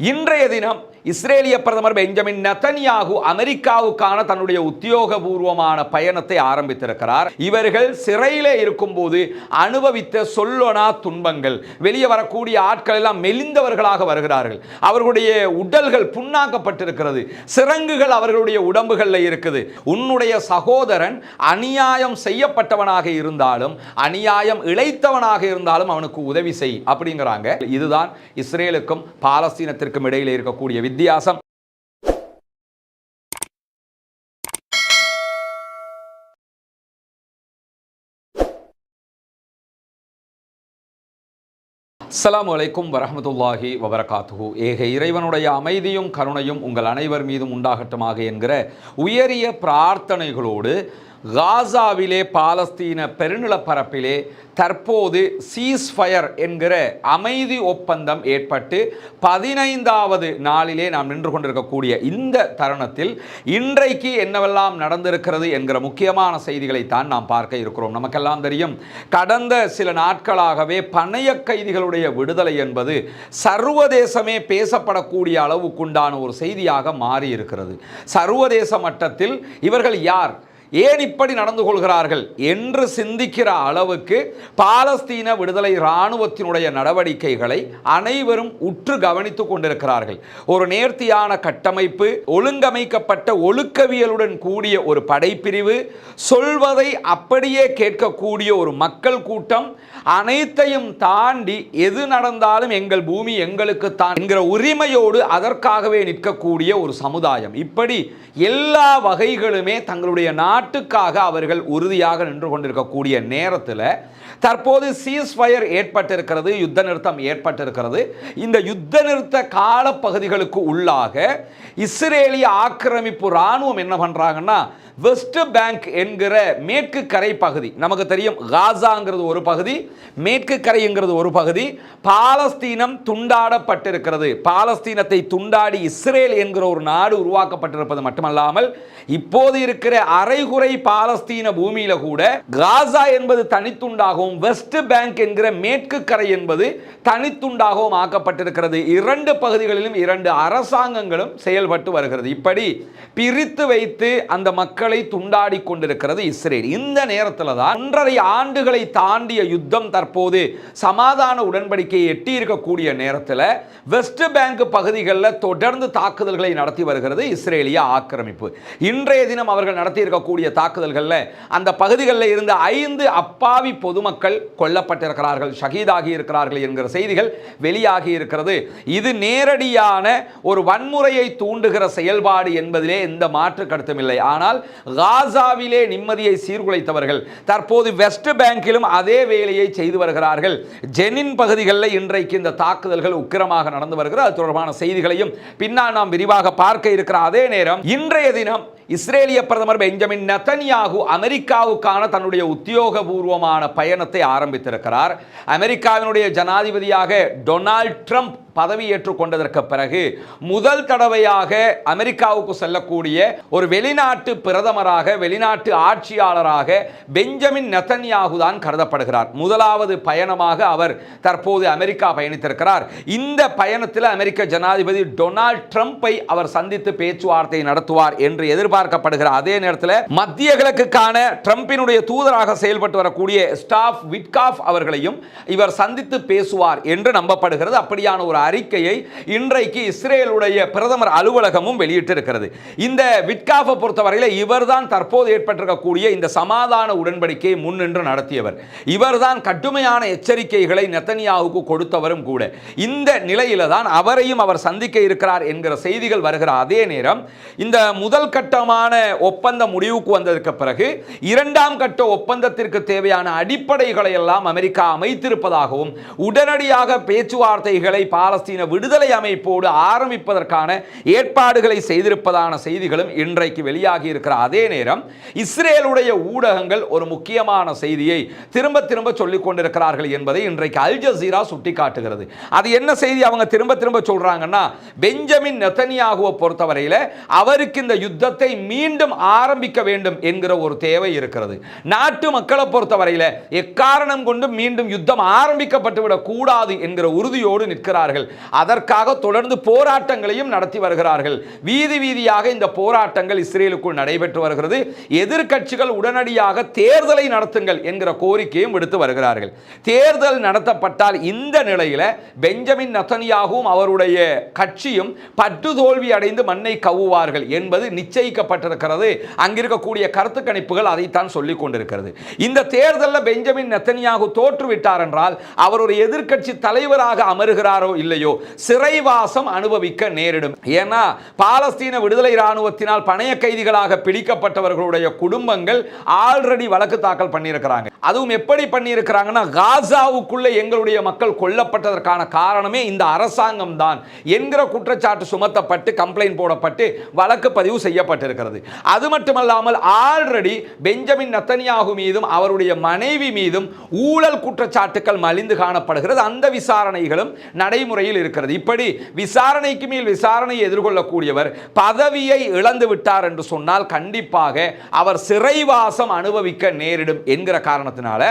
இன்றைய தினம் இஸ்ரேலிய பிரதமர் பெஞ்சமின் நெத்தனியாகு அமெரிக்காவுக்கான தன்னுடைய உத்தியோகபூர்வமான பயணத்தை ஆரம்பித்திருக்கிறார். இவர்கள் சிறையிலே இருக்கும்போது அனுபவித்த சொல்லொனா துன்பங்கள் வெளியே வரக்கூடிய ஆட்கள் எல்லாம் மெலிந்தவர்களாக வருகிறார்கள். அவர்களுடைய உடல்கள் புண்ணாக்கப்பட்டிருக்கிறது. சிறங்குகள் அவர்களுடைய உடம்புகளில் இருக்குது. உன்னுடைய சகோதரன் அநியாயம் செய்யப்பட்டவனாக இருந்தாலும் அநியாயம் இழைத்தவனாக இருந்தாலும் அவனுக்கு உதவி செய் அப்படிங்கிறாங்க. இதுதான் இஸ்ரேலுக்கும் பாலஸ்தீனத்திற்கும் இடையில் இருக்கக்கூடிய வித்தியாசம். அஸ்லாம் வலைக்கும் வரமத்துல்லாஹி வபரகாத்துஹு. ஏக இறைவனுடைய அமைதியும் கருணையும் உங்கள் அனைவர் மீதும் உண்டாகட்டுமாக என்கிற உயரிய பிரார்த்தனைகளோடு காசாவிலே பாலஸ்தீன பெருநிலப்பரப்பிலே தற்போது சீஸ்ஃபயர் என்கிற அமைதி ஒப்பந்தம் ஏற்பட்டு பதினைந்தாவது நாளிலே நாம் நின்று கொண்டிருக்கக்கூடிய இந்த தருணத்தில் இன்றைக்கு என்னவெல்லாம் நடந்திருக்கிறது என்கிற முக்கியமான செய்திகளைத்தான் நாம் பார்க்க இருக்கிறோம். நமக்கெல்லாம் தெரியும் கடந்த சில நாட்களாகவே பணைய கைதிகளுடைய விடுதலை என்பது சர்வதேசமே பேசப்படக்கூடிய அளவுக்குண்டான ஒரு செய்தியாக மாறி இருக்கிறது சர்வதேச மட்டத்தில் இவர்கள் யார்? ஏன் இப்படி நடந்து கொள்கிறார்கள் என்று சிந்திக்கிற அளவுக்கு பாலஸ்தீன விடுதலை இராணுவத்தினுடைய நடவடிக்கைகளை அனைவரும் உற்று கவனித்துக் கொண்டிருக்கிறார்கள். ஒரு நேர்த்தியான கட்டமைப்பு ஒழுங்கமைக்கப்பட்ட ஒழுக்கவியலுடன் கூடிய ஒரு படைப்பிரிவு சொல்வதை அப்படியே கேட்கக்கூடிய ஒரு மக்கள் கூட்டம் அனைத்தையும் தாண்டி எது நடந்தாலும் எங்கள் பூமி எங்களுக்கு தான் என்கிற உரிமையோடு அதற்காகவே நிற்கக்கூடிய ஒரு சமுதாயம். இப்படி எல்லா வகைகளுமே தங்களுடைய நாட்டுக்காக அவர்கள் உறுதியாக நின்று கொண்டிருக்கக்கூடிய நேரத்தில் தற்போது சீஸ்ஃபயர் ஏற்பட்டிருக்கிறது யுத்த நிறுத்தம் ஏற்பட்டிருக்கிறது. இந்த யுத்த நிறுத்த காலப்பகுதிகளுக்கு உள்ளாக இஸ்ரேலிய ஆக்கிரமிப்பு இராணுவம் என்ன பண்ணுறாங்கன்னா வெஸ்ட் பேங்க் என்கிற மேற்கு கரை பகுதி நமக்கு தெரியும் காசாங்கிறது ஒரு பகுதி மேற்கு கரைங்கிறது ஒரு பகுதி பாலஸ்தீனம் துண்டாடப்பட்டிருக்கிறது. பாலஸ்தீனத்தை துண்டாடி இஸ்ரேல் என்கிற ஒரு நாடு உருவாக்கப்பட்டிருப்பது மட்டுமல்லாமல் இப்போது இருக்கிற அரை அரைகுறை பாலஸ்தீன பூமியில கூட காசா என்பது தனித்துண்டாகவும் வெஸ்ட் பேங்க் என்கிற மேற்கு கரை என்பது தனித்துண்டாகவும் ஆக்கப்பட்டிருக்கிறது. இரண்டு பகுதிகளிலும் இரண்டு அரசாங்கங்களும் செயல்பட்டு வருகிறது. இப்படி பிரித்து வைத்து அந்த மக்களை துண்டாடி கொண்டிருக்கிறது இஸ்ரேல். இந்த நேரத்தில் தான் ஒன்றரை ஆண்டுகளை தாண்டிய யுத்தம் தற்போது சமாதான உடன்படிக்கையை எட்டி இருக்கக்கூடிய நேரத்தில் வெஸ்ட் பேங்க் பகுதிகளில் தொடர்ந்து தாக்குதல்களை நடத்தி வருகிறது இஸ்ரேலிய ஆக்கிரமிப்பு. இன்றைய தினம் அவர்கள் நடத்தியிருக்கக்கூடிய நடக்கக்கூடிய தாக்குதல்களில் அந்த பகுதிகளில் இருந்த ஐந்து அப்பாவி பொதுமக்கள் கொல்லப்பட்டிருக்கிறார்கள் ஷகீதாகி இருக்கிறார்கள் என்கிற செய்திகள் வெளியாகி இருக்கிறது. இது நேரடியான ஒரு வன்முறையை தூண்டுகிற செயல்பாடு என்பதிலே எந்த மாற்று கருத்தும் இல்லை. ஆனால் காசாவிலே நிம்மதியை சீர்குலைத்தவர்கள் தற்போது வெஸ்ட் பேங்கிலும் அதே வேலையை செய்து வருகிறார்கள். ஜெனின் பகுதிகளில் இன்றைக்கு இந்த தாக்குதல்கள் உக்கிரமாக நடந்து வருகிறது. அது தொடர்பான செய்திகளையும் பின்னால் நாம் விரிவாக பார்க்க இருக்கிற அதே நேரம் இன்றைய தினம் இஸ்ரேலிய பிரதமர் பெஞ்சமின் நெத்தன்யாகு அமெரிக்காவுக்கான தன்னுடைய உத்தியோகபூர்வமான பயணத்தை ஆரம்பித்திருக்கிறார். அமெரிக்காவினுடைய ஜனாதிபதியாக டொனால்ட் ட்ரம்ப் பதவியேற்றுக் கொண்டதற்கு பிறகு முதல் தடவையாக அமெரிக்காவுக்கு செல்லக்கூடிய ஒரு வெளிநாட்டு பிரதமராக வெளிநாட்டு ஆட்சியாளராக பெஞ்சமின் நெத்தன்யாகு தான் கருதப்படுகிறார். முதலாவது பயணமாக அவர் தற்போது அமெரிக்கா பயணித்திருக்கிறார். இந்த பயணத்தில் அமெரிக்க ஜனாதிபதி டொனால்ட் ட்ரம்ப்பை அவர் சந்தித்து பேச்சுவார்த்தை நடத்துவார் என்று எதிர்பார்க்கப்படுகிற அதே நேரத்தில் மத்திய கிழக்குக்கான ட்ரம்பினுடைய தூதராக செயல்பட்டு வரக்கூடிய ஸ்டாஃப் விட்காஃப் அவர்களையும் இவர் சந்தித்து பேசுவார் என்று நம்பப்படுகிறது. அப்படியான ஒரு அறிக்கையை இன்றைக்கு இஸ்ரேலுடைய பிரதமர் அலுவலகமும் வெளியிட்டிருக்கிறது. இந்த விட்காஃபை பொறுத்தவரையில் இவர்தான் தற்போது ஏற்பட்டிருக்கக்கூடிய இந்த சமாதான உடன்படிக்கையை முன்னின்று நடத்தியவர். இவர்தான் கடுமையான எச்சரிக்கைகளை நெத்தனியாவுக்கு கொடுத்தவரும் கூட. இந்த நிலையில தான் அவரையும் அவர் சந்திக்க இருக்கிறார் என்கிற செய்திகள் வருகிற அதே நேரம் இந்த முதல் கட்டமான ஒப்பந்த முடிவுக்கு வந்ததற்கு பிறகு இரண்டாம் கட்ட ஒப்பந்தத்திற்கு தேவையான அடிப்படைகளை எல்லாம் அமெரிக்கா அமைத்திருப்பதாகவும் உடனடியாக பேச்சுவார்த்தைகளை பாலஸ்தீன விடுதலை அமைப்போடு ஆரம்பிப்பதற்கான ஏற்பாடுகளை செய்திருப்பதான செய்திகளும் இன்றைக்கு வெளியாகி இருக்கிற அதே நேரம் இஸ்ரேலுடைய ஊடகங்கள் ஒரு முக்கியமான செய்தியை திரும்ப திரும்ப சொல்லிக் கொண்டிருக்கிறார்கள் என்பதை இன்றைக்கு அல் ஜசீரா சுட்டிக்காட்டுகிறது. அது என்ன செய்தி அவங்க திரும்ப திரும்ப சொல்றாங்கன்னா பெஞ்சமின் நெத்தனியாகுவை பொறுத்தவரையில் அவருக்கு இந்த யுத்தத்தை மீண்டும் ஆரம்பிக்க வேண்டும் என்கிற ஒரு தேவை இருக்கிறது. நாட்டு மக்களை பொறுத்தவரையில் எக்காரணம் கொண்டு மீண்டும் யுத்தம் ஆரம்பிக்கப்பட்டு விடக் கூடாது என்கிற உறுதியோடு நிற்கிறார்கள். அதற்காக தொடர்ந்து போராட்டங்களையும் நடத்தி வருகிறார்கள். வீதி வீதியாக இந்த போராட்டங்கள் இஸ்ரேலுக்குள் நடைபெற்று வருகிறது. எதிர்கட்சிகள் உடனடியாக தேர்தலை நடத்துங்கள் என்கிற கோரிக்கையும் விடுத்து வருகிறார்கள். தேர்தல் நடத்தப்பட்டால் இந்த நிலையில் பெஞ்சமின் நத்தனியாகவும் அவருடைய கட்சியும் பட்டு தோல்வி அடைந்து மண்ணை கவுவார்கள் என்பது நிச்சயிக்கப்பட்டிருக்கிறது. அங்கிருக்கக்கூடிய கருத்து கணிப்புகள் அதைத்தான் சொல்லிக் கொண்டிருக்கிறது. இந்த தேர்தலில் பெஞ்சமின் நெத்தனியாகு தோற்றுவிட்டார் என்றால் அவர் ஒரு எதிர்க்கட்சி தலைவராக அமருகிறாரோ இல்லையோ? சிறைவாசம் அனுபவிக்க நேரிடும். ஏன்னா பாலஸ்தீன விடுதலை இராணுவத்தினால் பணைய கைதிகளாக பிடிக்கப்பட்டவர்களுடைய குடும்பங்கள் ஆல்ரெடி வழக்கு தாக்கல் பண்ணியிருக்கிறாங்க. அதுவும் எப்படி பண்ணியிருக்கிறாங்கன்னா காசாவுக்குள்ள எங்களுடைய மக்கள் கொல்லப்பட்டதற்கான காரணமே இந்த அரசாங்கம் தான் என்கிற குற்றச்சாட்டு சுமத்தப்பட்டு கம்ப்ளைண்ட் போடப்பட்டு வழக்கு பதிவு செய்யப்பட்டிருக்கிறது. அது மட்டுமல்லாமல் ஆல்ரெடி பெஞ்சமின் நத்தனியாகு மீதும் அவருடைய மனைவி மீதும் ஊழல் குற்றச்சாட்டுகள் மலிந்து காணப்படுகிறது. அந்த விசாரணைகளும் நடைமுறை நடைமுறையில் இருக்கிறது. இப்படி விசாரணைக்கு மேல் விசாரணை எதிர்கொள்ளக்கூடியவர் பதவியை இழந்து விட்டார் என்று சொன்னால் கண்டிப்பாக அவர் சிறைவாசம் அனுபவிக்க நேரிடும் என்கிற காரணத்தினால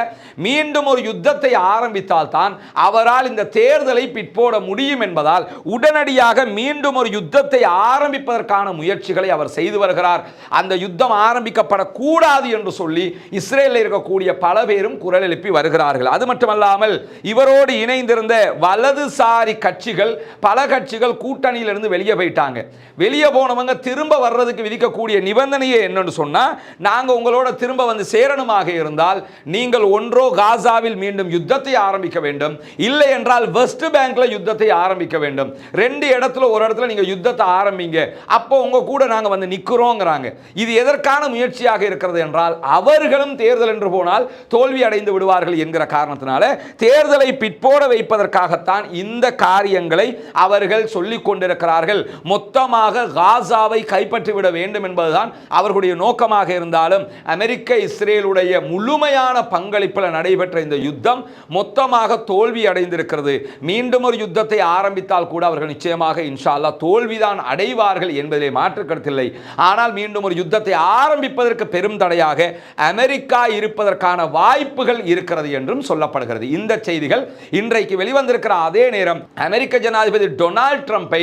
மீண்டும் ஒரு யுத்தத்தை ஆரம்பித்தால் தான் அவரால் இந்த தேர்தலை பிற்போட முடியும் என்பதால் உடனடியாக மீண்டும் ஒரு யுத்தத்தை ஆரம்பிப்பதற்கான முயற்சிகளை அவர் செய்து வருகிறார். அந்த யுத்தம் ஆரம்பிக்கப்படக்கூடாது என்று சொல்லி இஸ்ரேலில் இருக்கக்கூடிய பல பேரும் குரல் எழுப்பி வருகிறார்கள். அது மட்டுமல்லாமல் இவரோடு இணைந்திருந்த வலதுசாரி கட்சிகள் பல கட்சிகள் கூட்டணியிலிருந்து வெளியே போயிட்டாங்க. வெளியே போனவங்க திரும்ப வர்றதுக்கு விதிக்கக்கூடிய நிபந்தனையே என்னன்னு சொன்னால் நாங்கள் உங்களோட திரும்ப வந்து சேரணுமாக இருந்தால் நீங்கள் ஒன்றோ காசாவில் மீண்டும் யுத்தத்தை ஆரம்பிக்க வேண்டும். இல்லை என்றால் வெஸ்ட் பேங்க்ல யுத்தத்தை ஆரம்பிக்க வேண்டும். ரெண்டு இடத்துல ஒரு இடத்துல நீங்கள் யுத்தத்தை ஆரம்பிங்க. அப்போ உங்க கூட நாங்கள் வந்து நிற்கிறோங்கிறாங்க இது எதற்கான முயற்சியாக இருக்கிறது என்றால் அவர்களும் தேர்தல் என்று போனால் தோல்வி அடைந்து விடுவார்கள் என்கிற காரணத்தினால தேர்தலை பிற்போட வைப்பதற்காகத்தான் இந்த காரியங்களை அவர்கள் சொல்லிக் கொண்டிருக்கிறார்கள். மொத்தமாக காசாவை கைப்பற்றிவிட வேண்டும் என்பதுதான் அவர்களுடைய நோக்கமாக இருந்தாலும் அமெரிக்க இஸ்ரேலுடைய முழுமையான பங்களிப்பில் நடைபெற்ற இந்த யுத்தம் மொத்தமாக தோல்வி அடைந்திருக்கிறது. மீண்டும் ஒரு யுத்தத்தை ஆரம்பித்தால் கூட அவர்கள் நிச்சயமாக இன்ஷா தோல்விதான் அடைவார்கள் என்பதிலே மாற்று கருத்தில்லை ஆனால் மீண்டும் ஒரு யுத்தத்தை ஆரம்பிப்பதற்கு பெரும் தடையாக அமெரிக்கா இருப்பதற்கான வாய்ப்புகள் இருக்கிறது என்றும் சொல்லப்படுகிறது. இந்த செய்திகள் இன்றைக்கு வெளிவந்திருக்கிற அதே நேரம் அமெரிக்க ஜனாதிபதி டொனால்ட் ட்ரம்ப்பை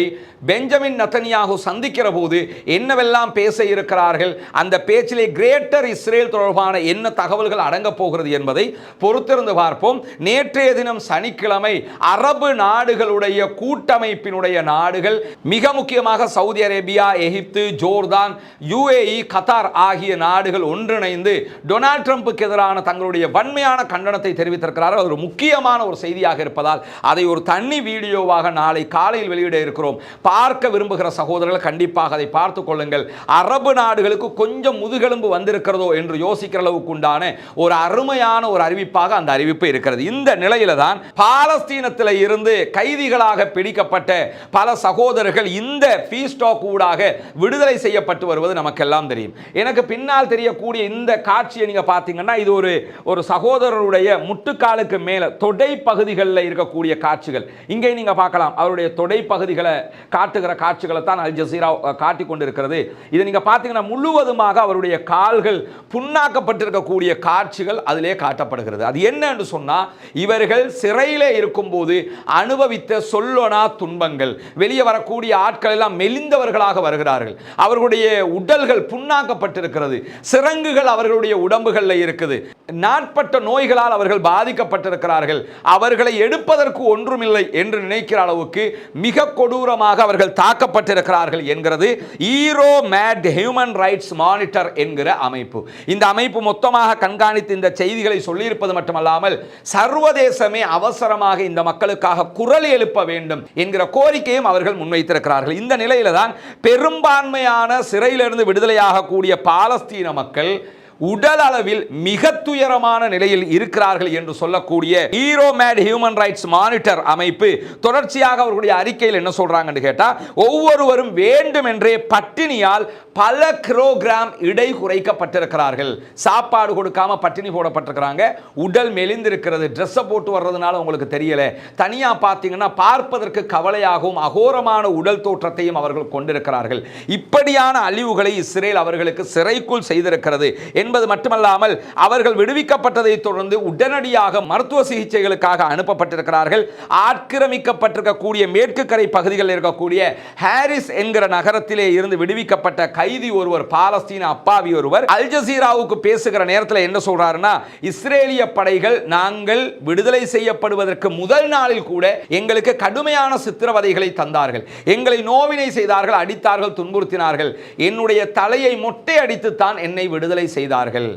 பெஞ்சமின் நத்தனியாகு சந்திக்கிற போது என்னவெல்லாம் பேச இருக்கிறார்கள்? அந்த பேச்சிலே கிரேட்டர் இஸ்ரேல் தொடர்பான என்ன தகவல்கள் அடங்கப் போகிறது என்பதை பொறுத்திருந்து பார்ப்போம். நேற்றைய தினம் சனிக்கிழமை அரபு நாடுகளுடைய கூட்டமைப்பினுடைய நாடுகள் மிக முக்கியமாக Saudi Arabia Egypt Jordan UAE Qatar ஆகிய நாடுகள் ஒன்றிணைந்து டொனால்ட் ட்ரம்புக்கு எதிரான தங்களுடைய வன்மையான கண்டனத்தை தெரிவித்திருக்கிறார்கள். அது ஒரு முக்கியமான ஒரு செய்தியாக இருப்பதால் அதை ஒரு தண்ணி வீடு வீடியோவாக நாளை காலையில் வெளியிட இருக்கிறோம். பார்க்க விரும்புகிற சகோதரர்கள் கண்டிப்பாக அதை பார்த்து கொள்ளுங்கள். அரபு நாடுகளுக்கு கொஞ்சம் முதுகெலும்பு வந்திருக்கிறதோ என்று யோசிக்கிற அளவுக்கு உண்டான ஒரு அருமையான ஒரு அறிவிப்பாக அந்த அறிவிப்பு இருக்கிறது. இந்த நிலையில தான் பாலஸ்தீனத்தில் இருந்து கைதிகளாக பிடிக்கப்பட்ட பல சகோதரர்கள் இந்த ஃபீஸ்டாக் ஊடாக விடுதலை செய்யப்பட்டு வருவது நமக்கெல்லாம் தெரியும். எனக்கு பின்னால் தெரியக்கூடிய இந்த காட்சியை நீங்க பார்த்தீங்கன்னா இது ஒரு ஒரு சகோதரருடைய முட்டுக்காலுக்கு மேல தொடை பகுதிகளில் இருக்கக்கூடிய காட்சிகள். இங்கே நீங்க பார்க்கலாம். அவருடைய தொடை பகுதிகளை காட்டுகிற காட்சிகளை தான் அல் ஜசீரா காட்டி கொண்டிருக்கிறது. இதை நீங்க பார்த்தீங்கன்னா முழுவதுமாக அவருடைய கால்கள் புண்ணாக்கப்பட்டிருக்கக்கூடிய காட்சிகள் அதிலே காட்டப்படுகிறது. அது என்ன என்று சொன்னா இவர்கள் சிறையிலே இருக்கும்போது அனுபவித்த சொல்லொனா துன்பங்கள். வெளியே வரக்கூடிய ஆட்கள் எல்லாம் மெலிந்தவர்களாக வருகிறார்கள். அவர்களுடைய உடல்கள் புண்ணாக்கப்பட்டிருக்கிறது. சிறங்குகள் அவர்களுடைய உடம்புகளில் இருக்குது. நாட்பட்ட நோய்களால் அவர்கள் பாதிக்கப்பட்டிருக்கிறார்கள். அவர்களை எடுப்பதற்கு ஒன்றுமில்லை என்று நினைக்கிற அளவுக்கு மிக கொடூரமாக அவர்கள் தாக்கப்பட்டிருக்கிறார்கள் என்கிறது Euro Med human rights monitor என்கிற அமைப்பு. இந்த அமைப்பு மொத்தமாக கண்காணித்து இந்த செய்திகளை சொல்லியிருப்பது மட்டுமல்லாமல் சர்வதேசமே அவசரமாக இந்த மக்களுக்காக குரல் எழுப்ப வேண்டும் என்கிற கோரிக்கையும் அவர்கள் முன்வைத்திருக்கிறார்கள். இந்த நிலையில தான் பெரும்பான்மையான சிறையிலிருந்து விடுதலையாகக்கூடிய பாலஸ்தீன மக்கள் உடல் அளவில் மிக துயரமான நிலையில் இருக்கிறார்கள் என்று சொல்லக்கூடிய Euro Med Human Rights Monitor அமைப்பு தொடர்ச்சியாக அவர்களுடைய அறிக்கையில் என்ன சொல்றாங்கன்னு கேட்டா ஒவ்வொருவரும் வேண்டுமென்றே பட்டினியால் பல கிலோகிராம் இடை குறைக்கப்பட்டிருக்கிறார்கள். சாப்பாடு கொடுக்காம பட்டினி போடப்பட்டிருக்கிறாங்க. உடல் மெலிந்திருக்கிறது. ட்ரெஸ்ஸை போட்டு வர்றதுனால உங்களுக்கு தெரியல. தனியாக பார்த்தீங்கன்னா பார்ப்பதற்கு கவலையாகவும் அகோரமான உடல் தோற்றத்தையும் அவர்கள் கொண்டிருக்கிறார்கள். இப்படியான அழிவுகளை இஸ்ரேல் அவர்களுக்கு சிறைக்குள் செய்திருக்கிறது என்பது மட்டுமல்லாமல் அவர்கள் விடுவிக்கப்பட்டதை தொடர்ந்து உடனடியாக மருத்துவ சிகிச்சைகளுக்காக அனுப்பப்பட்டிருக்கிறார்கள். ஆக்கிரமிக்கப்பட்டிருக்கக்கூடிய மேற்கு கரை பகுதிகளில் இருக்கக்கூடிய ஹாரிஸ் என்கிற நகரத்திலே இருந்து விடுவிக்கப்பட்ட கைதி ஒருவர் பாலஸ்தீன அப்பாவி ஒருவர் அல் ஜசீராவுக்கு பேசுகிற நேரத்தில் என்ன சொல்றாருன்னா இஸ்ரேலிய படைகள் நாங்கள் விடுதலை செய்யப்படுவதற்கு முதல் நாளில் கூட எங்களுக்கு கடுமையான சித்திரவதைகளை தந்தார்கள். எங்களை நோவினை செய்தார்கள் அடித்தார்கள் துன்புறுத்தினார்கள். என்னுடைய தலையை மொட்டை அடித்துத்தான் என்னை விடுதலை செய்தார்கள்.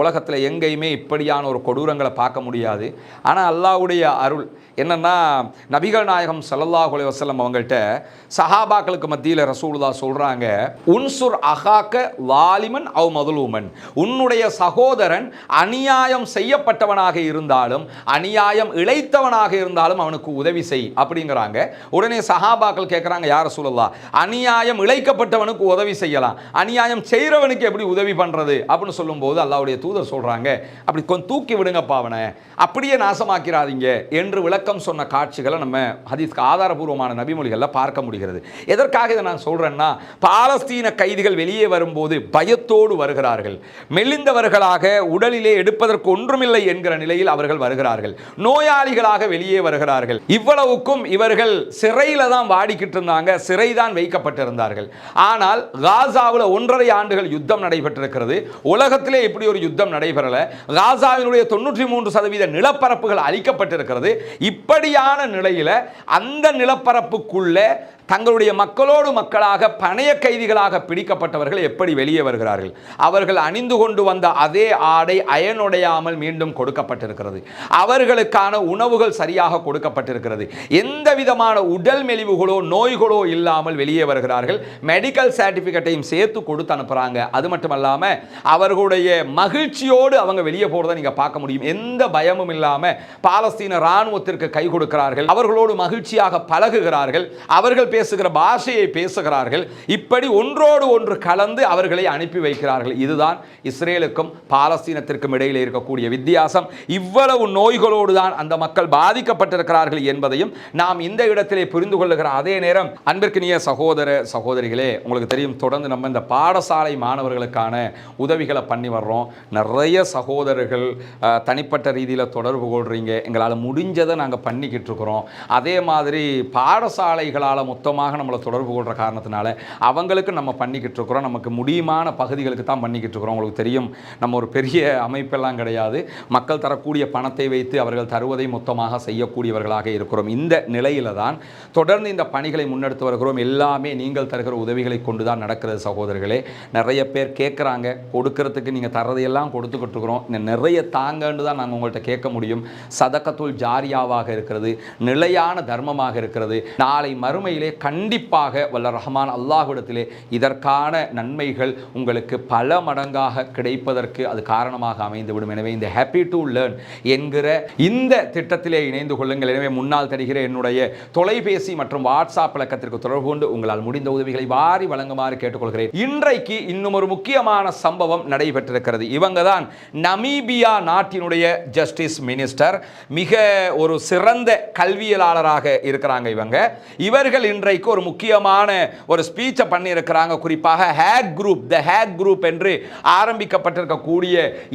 உலகத்தில் எங்கேயுமே இப்படியான ஒரு கொடூரங்களை பார்க்க முடியாது. ஆனால் அல்லாவுடைய அருள் என்னென்னா நபிகள் நாயகம் ஸல்லல்லாஹு அலைஹி அவங்கள்ட்ட சஹாபாக்களுக்கு மத்தியில் ரசூலுதா சொல்கிறாங்க உன்சுர் அகாக்க வாலிமன் அவ் மதுலூமன். உன்னுடைய சகோதரன் அநியாயம் செய்யப்பட்டவனாக இருந்தாலும் அநியாயம் இழைத்தவனாக இருந்தாலும் அவனுக்கு உதவி செய் அப்படிங்கிறாங்க. உடனே சஹாபாக்கள் கேட்குறாங்க யார் சூழல்லா அநியாயம் இழைக்கப்பட்டவனுக்கு உதவி செய்யலாம். அநியாயம் செய்கிறவனுக்கு எப்படி உதவி பண்ணுறது அப்படின்னு சொல்லும்போது அல்லாவுடைய தூதர் சொல்றாங்க. அப்படி கொஞ்சம் தூக்கி விடுங்க பாவனை. அப்படியே நாசமாக்கிறாதீங்க என்று விளக்கம் சொன்ன காட்சிகளை நம்ம ஹதீஸ்க்கு ஆதாரபூர்வமான நபிமொழிகளில் பார்க்க முடிகிறது. எதற்காக இதை நான் சொல்கிறேன்னா பாலஸ்தீன கைதிகள் வெளியே வரும்போது பயத்தோடு வருகிறார்கள். மெலிந்தவர்களாக உடலிலே எடுப்பதற்கு ஒன்றுமில்லை என்கிற நிலையில் அவர்கள் வருகிறார்கள். நோயாளிகளாக வெளியே வருகிறார்கள். இவ்வளவுக்கும் இவர்கள் சிறையில் தான் வாடிக்கிட்டு இருந்தாங்க சிறை தான் வைக்கப்பட்டிருந்தார்கள். ஆனால் காசாவில் ஒன்றரை ஆண்டுகள் யுத்தம் நடைபெற்றிருக்கிறது. உலகத்திலே இப்படி ஒரு யுத்தம் நடைபெறலை. காசாவினுடைய தொண்ணூற்றி மூன்று சதவீத நிலப்பரப்புகள் அழிக்கப்பட்டிருக்கிறது. இப்படியான நிலையில் அந்த நிலப்பரப்புக்குள்ள தங்களுடைய மக்களோடு மக்களாக பணைய கைதிகளாக பிடிக்கப்பட்டவர்கள் எப்படி வெளியே வருகிறார்கள்? அவர்கள் அணிந்து கொண்டு வந்த அதே ஆடை அயனுடையாமல் மீண்டும் கொடுக்கப்பட்டிருக்கிறது. அவர்களுக்கான உணவுகள் சரியாக கொடுக்கப்பட்டிருக்கிறது. எந்த விதமான உடல் மெலிவுகளோ நோய்களோ இல்லாமல் வெளியே வருகிறார்கள். மெடிக்கல் சர்டிஃபிகேட்டையும் சேர்த்து கொடுத்து அனுப்புகிறாங்க அது மட்டும் இல்லாமல் அவர்களுடைய மகிழ்ச்சியோடு அவங்க வெளியே போகிறத நீங்கள் பார்க்க முடியும். எந்த பயமும் இல்லாமல் பாலஸ்தீன இராணுவத்திற்கு கை கொடுக்கிறார்கள். அவர்களோடு மகிழ்ச்சியாக பழகுகிறார்கள். அவர்கள் பேசுகிற பாஷையை பேசுகிறார்கள். இப்படி ஒன்றோடு ஒன்று கலந்து அவர்களை அனுப்பி வைக்கிறார்கள். இதுதான் இஸ்ரேலுக்கும் பாலஸ்தீனத்திற்கும் இடையில் இருக்கக்கூடிய வித்தியாசம். இவ்வளவு நோய்களோடு தான் அந்த மக்கள் பாதிக்கப்பட்டிருக்கிறார்கள் என்பதையும் நாம் இந்த இடத்திலே புரிந்து கொள்ளுகிற அதே நேரம் அன்பிற்கினிய சகோதர சகோதரிகளே உங்களுக்கு தெரியும் தொடர்ந்து நம்ம இந்த பாடசாலை மாணவர்களுக்கான உதவிகளை பண்ணி வர்றோம். நிறைய சகோதரர்கள் தனிப்பட்ட ரீதியில் தொடர்பு கொள்றீங்க. எங்களால் முடிஞ்சதை நாங்கள் பண்ணிக்கிட்டு இருக்கிறோம். அதே மாதிரி பாடசாலைகளால் மொத்தமாக நம்மளை தொடர்பு கொள்கிற காரணத்தினால அவங்களுக்கு நம்ம பண்ணிக்கிட்டு இருக்கிறோம். நமக்கு முடியுமான பகுதிகளுக்கு தான் பண்ணிக்கிட்டு இருக்கிறோம். உங்களுக்கு தெரியும் நம்ம ஒரு பெரிய அமைப்பெல்லாம் கிடையாது. மக்கள் தரக்கூடிய பணத்தை வைத்து அவர்கள் தருவதை மொத்தமாக செய்யக்கூடியவர்களாக இருக்கிறோம். இந்த நிலையில தான் தொடர்ந்து இந்த பணிகளை முன்னெடுத்து வருகிறோம். எல்லாமே நீங்கள் தருகிற உதவிகளை கொண்டு தான் நடக்கிறது சகோதரர்களே. நிறைய பேர் கேட்குறாங்க. கொடுக்கறதுக்கு நீங்கள் தரதையெல்லாம் கொடுத்துக்கிட்டு இருக்கிறோம். நிறைய தாங்கன்னு தான் நாங்கள் உங்கள்கிட்ட கேட்க முடியும். சதக்கத்துள் ஜாரியாவாக இருக்கிறது. நிலையான தர்மமாக இருக்கிறது. நாளை மறுமையிலே கண்டிப்பாக வல்ல ரஹ்மான் அல்லாஹுடத்திலே இதற்கான நன்மைகள் உங்களுக்கு பல மடங்காக கிடைப்பதற்கு அது காரணமாக அமைந்துவிடும். எனவே இந்த ஹாப்பி டு லேர்ன் என்கிற இந்த திட்டத்திலே இணைந்து கொள்ளுங்கள். எனவே முன்னால் தருகிற என்னுடைய தொலைபேசி மற்றும் வாட்ஸ்அப் இலக்கத்திற்கு தொடர்பு கொண்டு உங்களால் முடிந்த உதவிகளை வாரி வழங்குமாறு கேட்டுக்கொள்கிறேன். இன்றைக்கு இன்னும் ஒரு முக்கியமான சம்பவம் நடைபெற்றிருக்கிறது. இவங்க தான் நமீபியா நாட்டினுடைய ஜஸ்டிஸ் மினிஸ்டர் மிக ஒரு சிறந்த கல்வியலாளராக இருக்கிறாங்க இவங்க. இவர்கள் இன்றைக்கு ஒரு முக்கியமான ஒரு ஸ்பீச்சை பண்ணியிருக்கிறாங்க. குறிப்பாக Hague Group the Hague Group என்று ஆரம்பிக்கப்பட்டிருக்கக்கூடிய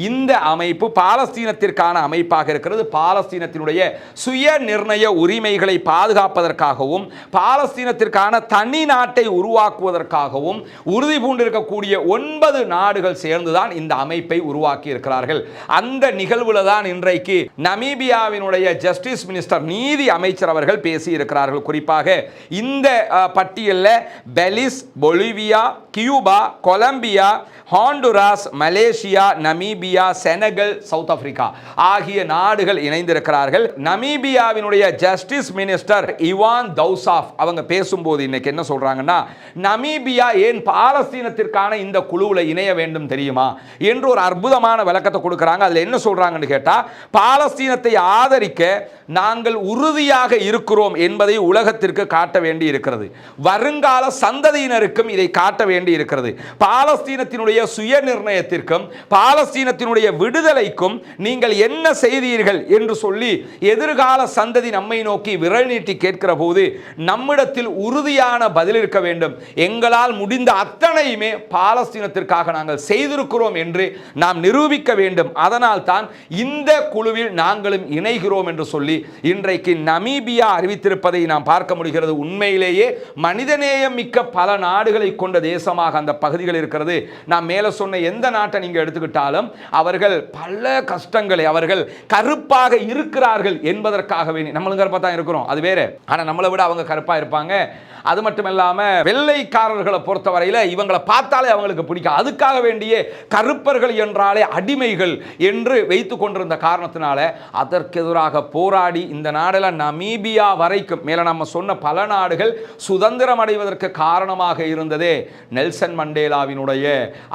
இந்த அமைப்பு பாலஸ்தீனத்திற்கான அமைப்பாக இருக்கிறது. பாலஸ்தீனத்தினுடைய சுய நிர்ணய உரிமைகளை பாதுகாப்பதற்காகவும் பாலஸ்தீனத்திற்கான தனி நாட்டை உருவாக்குவதற்காகவும் உறுதி பூண்டிருக்கக்கூடிய ஒன்பது நாடுகள் சேர்ந்துதான் இந்த அமைப்பை உருவாக்கி இருக்கிறார்கள். அந்த நிகழ்வுல தான் இன்றைக்கு நமீபியாவினுடைய ஜஸ்டிஸ் மினிஸ்டர் நீதி அமைச்சர் அவர்கள் பேசி இருக்கிறார்கள் குறிப்பாக இந்த இந்த பட்டியலில் Belize Bolivia Cuba Colombia Honduras Malaysia Namibia Senegal South Africa ஆகிய நாடுகள் இணைந்திருக்கிறார்கள். நமீபியாவினுடைய ஜஸ்டிஸ் மினிஸ்டர் இவான் தௌசாஃப் அவங்க பேசும்போது இன்னைக்கு என்ன சொல்றாங்கன்னா நமீபியா ஏன் பாலஸ்தீனத்திற்கான இந்த குழுவில் இணைய வேண்டும் தெரியுமா? என்று ஒரு அற்புதமான விளக்கத்தை கொடுக்குறாங்க. அதில் என்ன சொல்றாங்கன்னு கேட்டால் பாலஸ்தீனத்தை ஆதரிக்க நாங்கள் உறுதியாக இருக்கிறோம் என்பதை உலகத்திற்கு காட்ட வேண்டிய வேண்டி இருக்கிறது வருங்கால சந்ததியினருக்கும் இதை காட்ட வேண்டி இருக்கிறது பாலஸ்தீனத்தினுடைய சுய நிர்ணயத்திற்கும் பாலஸ்தீனத்தினுடைய விடுதலைக்கும் நீங்கள் என்ன செய்தீர்கள் என்று சொல்லி எதிர்கால சந்ததி நம்மை நோக்கி விரல் நீட்டி கேட்கிற போது நம்மிடத்தில் உறுதியான பதில் இருக்க வேண்டும். எங்களால் முடிந்த அத்தனையுமே பாலஸ்தீனத்திற்காக நாங்கள் செய்திருக்கிறோம் என்று நாம் நிரூபிக்க வேண்டும். அதனால் தான் இந்த குழுவில் நாங்களும் இணைகிறோம் என்று சொல்லி இன்றைக்கு நமீபியா அறிவித்திருப்பதை நாம் பார்க்க முடிகிறது. உண்மையிலேயே மனிதநேயம் மிக்க பல நாடுகளை கொண்ட தேசமாக அந்த பகுதிகள் இருக்கிறது. நான் மேலே சொன்ன எந்த நாட்டை நீங்கள் எடுத்துக்கிட்டாலும் அவர்கள் பல கஷ்டங்களை அவர்கள் கருப்பாக இருக்கிறார்கள் என்பதற்காக நம்மளும் கருப்பாக தான் இருக்கிறோம் அது வேறு. ஆனால் நம்மளை விட அவங்க கருப்பாக இருப்பாங்க. அது மட்டும் இல்லாமல் வெள்ளைக்காரர்களை பொறுத்தவரையில் இவங்களை பார்த்தாலே அவங்களுக்கு பிடிக்கும். அதுக்காக வேண்டிய கருப்பர்கள் என்றாலே அடிமைகள் என்று வைத்து கொண்டிருந்த காரணத்தினால அதற்கு எதிராக போராடி இந்த நாடெல்லாம் நமீபியா வரைக்கும் மேலே நம்ம சொன்ன பல நாடுகள் சுதந்திரம் அடைவதற்கு காரணமாக இருந்ததே நெல்சன் மண்டேலாவினுடைய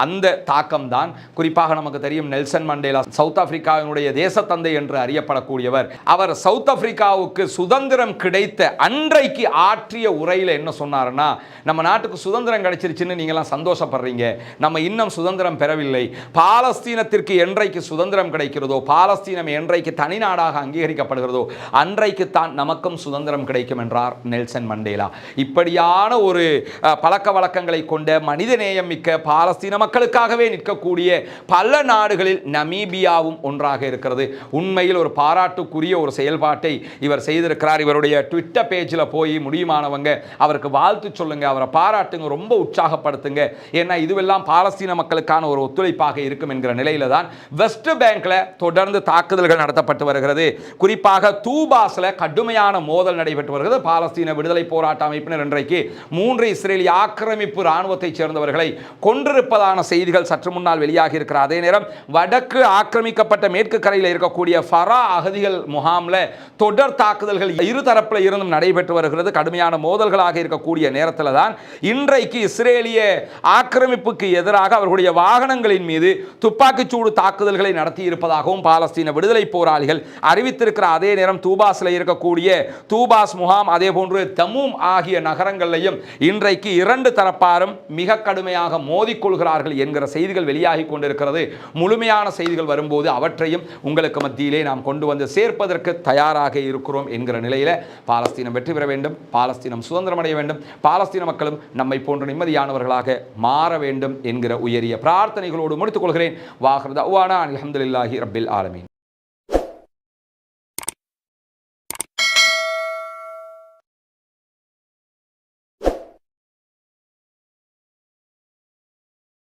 அந்த தாக்கம்தான். குறிப்பாக நமக்கு தெரியும் நெல்சன் மண்டேலா சவுத் ஆப்பிரிக்காவினுடைய தேசத்தந்தை என்று அறியப்படக்கூடியவர். அவர் சவுத் ஆப்பிரிக்காவுக்கு சுதந்திரம் கிடைத்த அன்றைக்கு ஆற்றிய உரையில் என்ன சொன்னாருன்னா நம்ம நாட்டுக்கு சுதந்திரம் கிடைச்சிருச்சுன்னு நீங்களாம் சந்தோஷப்படுறீங்க. நம்ம இன்னும் சுதந்திரம் பெறவில்லை. பாலஸ்தீனத்திற்கு என்றைக்கு சுதந்திரம் கிடைக்கிறதோ பாலஸ்தீனம் என்றைக்கு தனிநாடாக அங்கீகரிக்கப்படுகிறதோ அன்றைக்கு தான் நமக்கும் சுதந்திரம் கிடைக்கும் என்றார் நெல்சன் மண்டேலா. இப்படியான ஒரு பழக்க வழக்கங்களை கொண்ட மனிதநேயம் மிக்க பாலஸ்தீன மக்களுக்காகவே நிற்கக்கூடிய பல நாடுகளில் நமீபியாவும் ஒன்றாக இருக்கிறது. உண்மையில் ஒரு பாராட்டுக்குரிய ஒரு செயல்பாட்டை இவர் செய்திருக்கிறார். இவருடைய ட்விட்டர் பேஜில் போய் முடியுமானவங்க அவருக்கு வாழ்த்து சொல்லுங்க அவரை பாராட்டுங்க ரொம்ப உற்சாகப்படுத்துங்க. ஏன்னா இதுவெல்லாம் பாலஸ்தீன மக்களுக்கான ஒரு ஒத்துழைப்பாக இருக்கும் என்கிற நிலையில தான் வெஸ்ட் பேங்க்ல தொடர்ந்து தாக்குதல்கள் நடத்தப்பட்டு வருகிறது. குறிப்பாக தூபாஸ்ல கடுமையான மோதல் நடைபெற்று வருகிறது. பாலஸ்தீன விடுதலை போராட்ட அமைப்பினர் இன்றைக்கு மூன்று இஸ்ரேலிய ஆக்கிரமிப்பு இராணுவத்தைச் சேர்ந்தவர்களை கொன்றிருப்பதான செய்திகள் சற்று முன்னால் வெளியாகி இருக்கிற அதே நேரம் வடக்கு ஆக்கிரமிக்கப்பட்ட மேற்கு கரையில் இருக்கக்கூடிய ஃபரா அகதிகள் முகாம்ல தொடர் தாக்குதல்கள் இருதரப்பில் இருந்தும் நடைபெற்று வருகிறது. கடுமையான மோதல்களாக இருக்கக்கூடிய நேரத்தில் தான் இன்றைக்கு இஸ்ரேலிய ஆக்கிரமிப்புக்கு எதிராக அவர்களுடைய வாகனங்களின் மீது துப்பாக்கிச்சூடு தாக்குதல்களை நடத்தி இருப்பதாகவும் பாலஸ்தீன விடுதலை போராளிகள் அறிவித்திருக்கிற அதே நேரம் தூபாஸில் இருக்கக்கூடிய தூபாஸ் முகாம் அதே போன்று ரோம் ஆகிய நகரங்களையும் இன்றைக்கு இரண்டு தரப்பாரும் மிக கடுமையாக மோதிக்கொள்கிறார்கள் என்கிற செய்திகள் வெளியாகி கொண்டிருக்கிறது. முழுமையான செய்திகள் வரும்போது அவற்றையும் உங்களுக்கு மத்தியிலே நாம் கொண்டு வந்து சேர்ப்பதற்கு தயாராக இருக்கிறோம் என்கிற நிலையில் பாலஸ்தீனம் வெற்றி பெற வேண்டும். பாலஸ்தீனம் சுதந்திரம் அடைய வேண்டும். பாலஸ்தீன மக்களும் நம்மை போன்ற நிம்மதியானவர்களாக மாற வேண்டும் என்கிற உயரிய பிரார்த்தனைகளோடு முடித்துக் கொள்கிறேன். வாஹர் தவானா அலமதுல்லாஹி ரபில் ஆலமீன்.